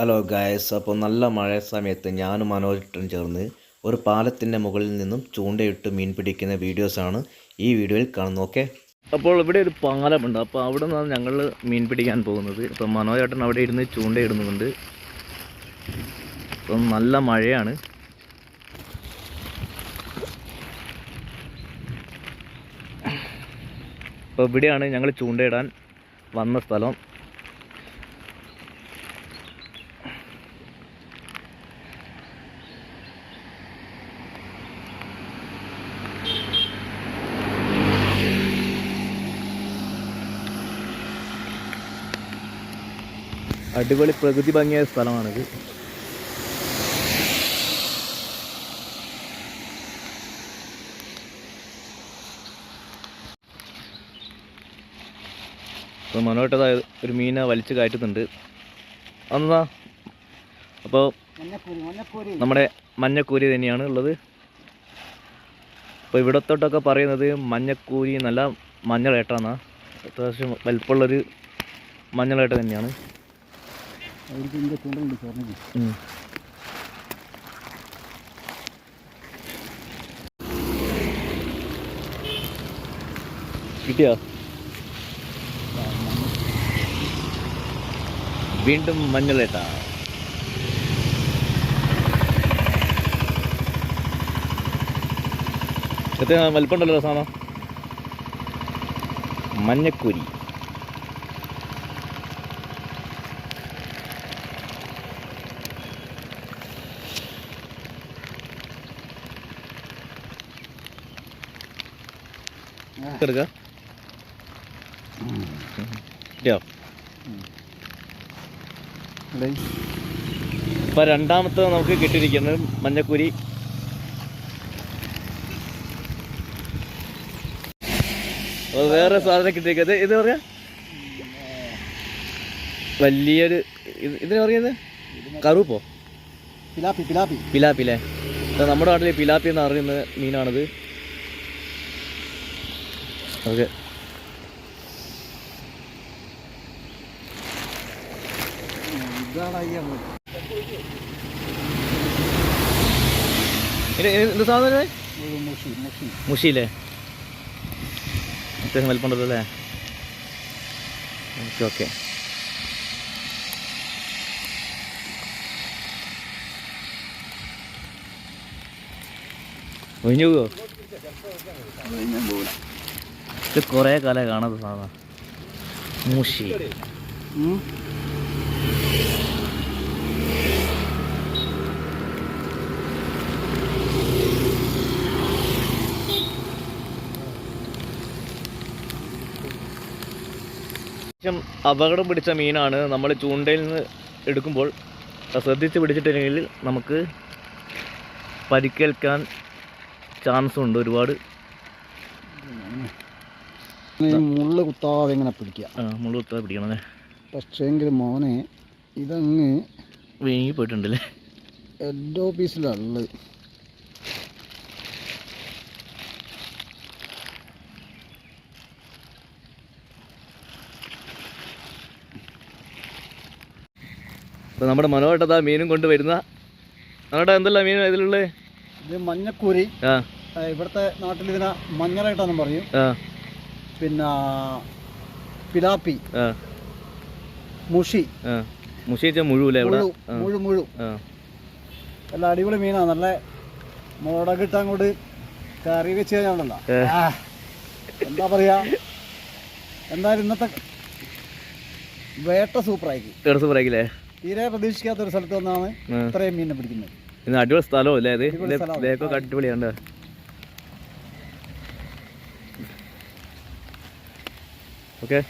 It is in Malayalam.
ഹലോ ഗായസ് അപ്പോൾ നല്ല മഴ സമയത്ത് ഞാനും മനോജിട്ടും ചേർന്ന് ഒരു പാലത്തിന്റെ മുകളിൽ നിന്നും ചൂണ്ടയിട്ട് മീൻ പിടിക്കുന്ന വീഡിയോസാണ് ഈ വീഡിയോയിൽ കാണുന്നത് ഓക്കെ അപ്പോൾ ഇവിടെ ഒരു പാലമുണ്ട്. അപ്പോൾ അവിടെ നിന്നാണ് ഞങ്ങൾ മീൻ പിടിക്കാൻ പോകുന്നത്. അപ്പോൾ മനോജേട്ടൻ അവിടെ ഇരുന്ന് ചൂണ്ടയിടുന്നുണ്ട് അപ്പം നല്ല മഴയാണ്. അപ്പോൾ ഇവിടെയാണ് ഞങ്ങൾ ചൂണ്ടയിടാൻ വന്ന സ്ഥലം. അടിപൊളി പ്രകൃതി ഭംഗിയായ സ്ഥലമാണിത്. അപ്പോൾ മനോട്ടത ഒരു മീനെ വലിച്ചു കയറ്റുന്നുണ്ട്. അന്നാ അപ്പോൾ നമ്മുടെ മഞ്ഞക്കൂരി തന്നെയാണ് ഉള്ളത്. അപ്പോൾ ഇവിടത്തോട്ടൊക്കെ പറയുന്നത് മഞ്ഞക്കൂരി നല്ല മഞ്ഞളേട്ടാന്നാ അത്യാവശ്യം വലിപ്പമുള്ളൊരു മഞ്ഞളേട്ട തന്നെയാണ്. അവർക്ക് ഇതിന്റെ ചൂണ്ടുണ്ട് ചേർന്നത് ഉം. കിട്ടിയോ? വീണ്ടും മഞ്ഞളേട്ടാ എത്ര വലിപ്പമുണ്ടല്ലോ സാധനം. മഞ്ഞക്കൂരി. എടുക്ക കിട്ടിയോ ഇവിടെ ഇപ്പൊ രണ്ടാമത്തെ നമുക്ക് കിട്ടിയിരിക്കുന്നത് മഞ്ഞക്കുരി. വേറെ സാധനം കിട്ടിയിരിക്കുന്നത് ഇത് പറയാ? വലിയൊരു ഇത് ഇതിന് പറയുന്നത് കറുപ്പോ? പിലാപ്പി പിലാപ്പി. പിലാപ്പില്ലേ നമ്മുടെ നാട്ടിൽ പിലാപ്പി എന്ന് അറിയുന്ന മീനാണിത്. ഓക്കെ. എന്ത് സാധനം മുഷിയില്ലേ? അത്യാവശ്യം വലിപ്പമുണ്ടല്ലോ ഓക്കെ ഓക്കെ. ഒഴിഞ്ഞു പോകുമോ ഞാൻ പോകില്ല ഇത് കുറേ കാലം കാണാത്ത സാധനം മൂഷി അപകടം പിടിച്ച മീനാണ് നമ്മൾ ചൂണ്ടയിൽ നിന്ന് എടുക്കുമ്പോൾ ശ്രദ്ധിച്ച് പിടിച്ചിട്ടില്ലെങ്കിൽ നമുക്ക് പരിക്കേൽക്കാൻ ചാൻസ് ഉണ്ട് ഒരുപാട്. മുള്ള് കുത്താതെ ഇങ്ങനെ പിടിക്കുക. മുള്ള കുത്താതെ പിടിക്കണം പക്ഷേങ്കിൽ മോനെ ഇതങ്ങ് വീങ്ങി പോയിട്ടുണ്ടല്ലേ? ഹെഡ് ഓഫീസിലുള്ളത് അപ്പോൾ നമ്മുടെ മനോഹട്ടതാ മീനും കൊണ്ട് വരുന്ന നമ്മുടെ എന്തെല്ലാം മീൻ ഇതിലുള്ളത് ഇത് മഞ്ഞക്കൂരി. ആ. ആ, ഇവിടുത്തെ നാട്ടിൽ ഇതിനെ മഞ്ഞളായിട്ടാണെന്ന് പറയും. ആ. പിന്നെ പിലാപ്പി. മുഷി. മുഷി മുഴുവല്ലേ മുഴു മുഴു നല്ല അടിപൊളി മീനാണ് നല്ല മുളകിട്ട് അങ്ങോട്ട് കറി വെച്ച് കഴിഞ്ഞാണല്ലോ എന്താ പറയാ? എന്തായാലും ഇന്നത്തെ വേട്ട സൂപ്പറായി സൂപ്പർ പറയില്ലേ തീരെ പ്രതീക്ഷിക്കാത്ത ഒരു സ്ഥലത്ത് വന്നാണ്. ഇത്രയും മീനിനെ പിടിക്കുന്നത്. അടിപൊളി സ്ഥലവും അല്ലേ അടിപൊളി അടിപൊളിയാണ് ഓക്കെ